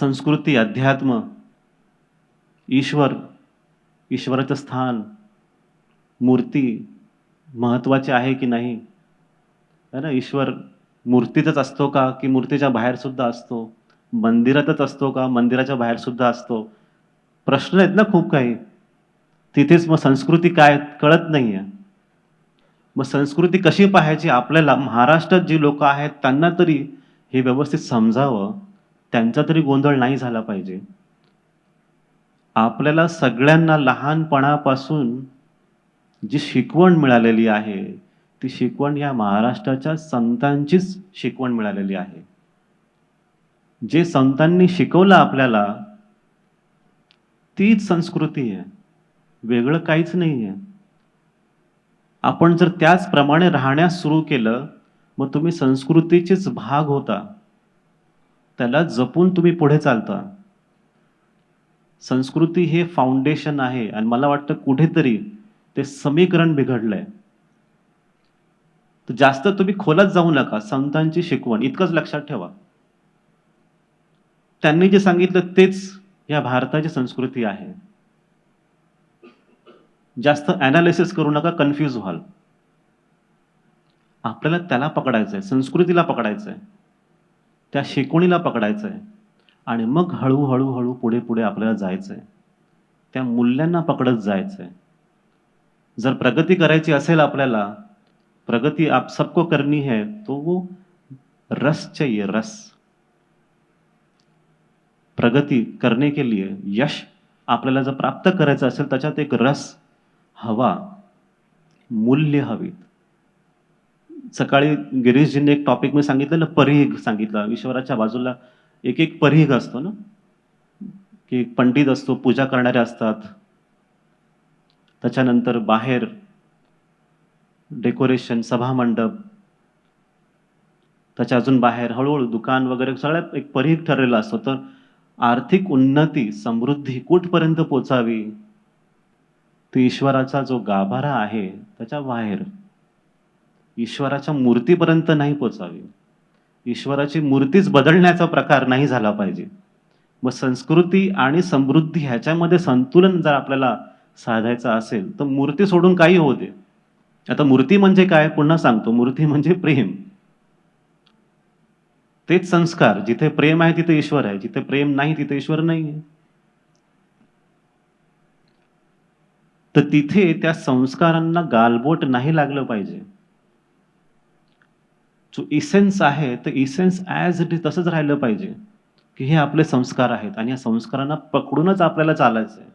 संस्कृती अध्यात्म ईश्वर ईश्वराचं स्थान मूर्ती महत्त्वाचे आहे की नाही? है ना? ईश्वर मूर्तीतच असतो का? की मूर्तीच्या बाहेरसुद्धा असतो? मंदिरातच असतो का? मंदिराच्या बाहेरसुद्धा असतो? प्रश्न आहेत ना खूप काही. तिथेच मग संस्कृती काय कळत नाही आहे मग संस्कृती कशी पाहायची? आपल्याला महाराष्ट्रात जी लोकं आहेत त्यांना तरी हे व्यवस्थित समजावं. त्यांचा तरी गोंधळ नाही झाला पाहिजे. आपल्याला सगळ्यांना लहानपणापासून जी शिकवण मिळालेली आहे ती शिकवण या महाराष्ट्राच्या संतांचीच शिकवण मिळालेली आहे. जे संतांनी शिकवलं आपल्याला तीच संस्कृती आहे. वेगळं काहीच नाही आहे. आपण जर त्याचप्रमाणे राहण्यास सुरू केलं मग तुम्ही संस्कृतीचेच भाग होता. त्याला जपून तुम्ही पुढे चालता. संस्कृती हे फाउंडेशन आहे आणि मला वाटतं कुठेतरी ते समीकरण बिघडलंय. तर जास्त तुम्ही खोलात जाऊ नका संतांची शिकवण. इतकंच लक्षात ठेवा. त्यांनी जे सांगितलं तेच या भारताची संस्कृती आहे. जास्त अनालिसिस करू नका कन्फ्यूज व्हाल. आपल्याला त्याला पकडायचं आहे संस्कृतीला पकडायचंय. त्या शिकवणीला पकडायचं आहे आणि मग हळूहळू हळू पुढे पुढे आपल्याला जायचं आहे त्या मूल्यांना पकडत जायचं आहे जर प्रगती करायची असेल आपल्याला प्रगती आप सबको करनी है तो वो रस चाहिए रस. प्रगती करने के लिए यश आपल्याला जर प्राप्त करायचं असेल त्याच्यात एक रस हवा. मूल्य हवीत. सकाळी गिरीशजींनी एक टॉपिक मी सांगितलं ना परीघ सांगितलं. ईश्वराच्या बाजूला एक एक परीघ असतो ना? की एक पंडित असतो पूजा करणारे असतात. त्याच्यानंतर बाहेर डेकोरेशन सभामंडप त्याच्या अजून बाहेर हळूहळू दुकान वगैरे सगळ्यात एक परीघ ठरलेला असतो. तर आर्थिक उन्नती समृद्धी कुठपर्यंत पोचावी? ती ईश्वराचा जो गाभारा आहे त्याच्या बाहेर. ईश्वराच्या मूर्तीपर्यंत नाही पोचावी ईश्वराची मूर्तीच बदलण्याचा प्रकार नाही झाला पाहिजे. मग संस्कृती आणि समृद्धी ह्याच्यामध्ये संतुलन जर आपल्याला साधायचं असेल तर मूर्ती सोडून काही होते आता मूर्ती म्हणजे काय? पुन्हा सांगतो. मूर्ती म्हणजे प्रेम. तेच संस्कार. जिथे प्रेम आहे तिथे ईश्वर आहे. जिथे प्रेम नाही तिथे ईश्वर नाही आहे तर तिथे त्या संस्कारांना गालबोट नाही लागलं पाहिजे. जो इसेन्स आहे तर इसेन्स ॲज इट इज तसंच राहिलं पाहिजे. की हे आपले संस्कार आहेत आणि या संस्कारांना पकडूनच आपल्याला चालायचं आहे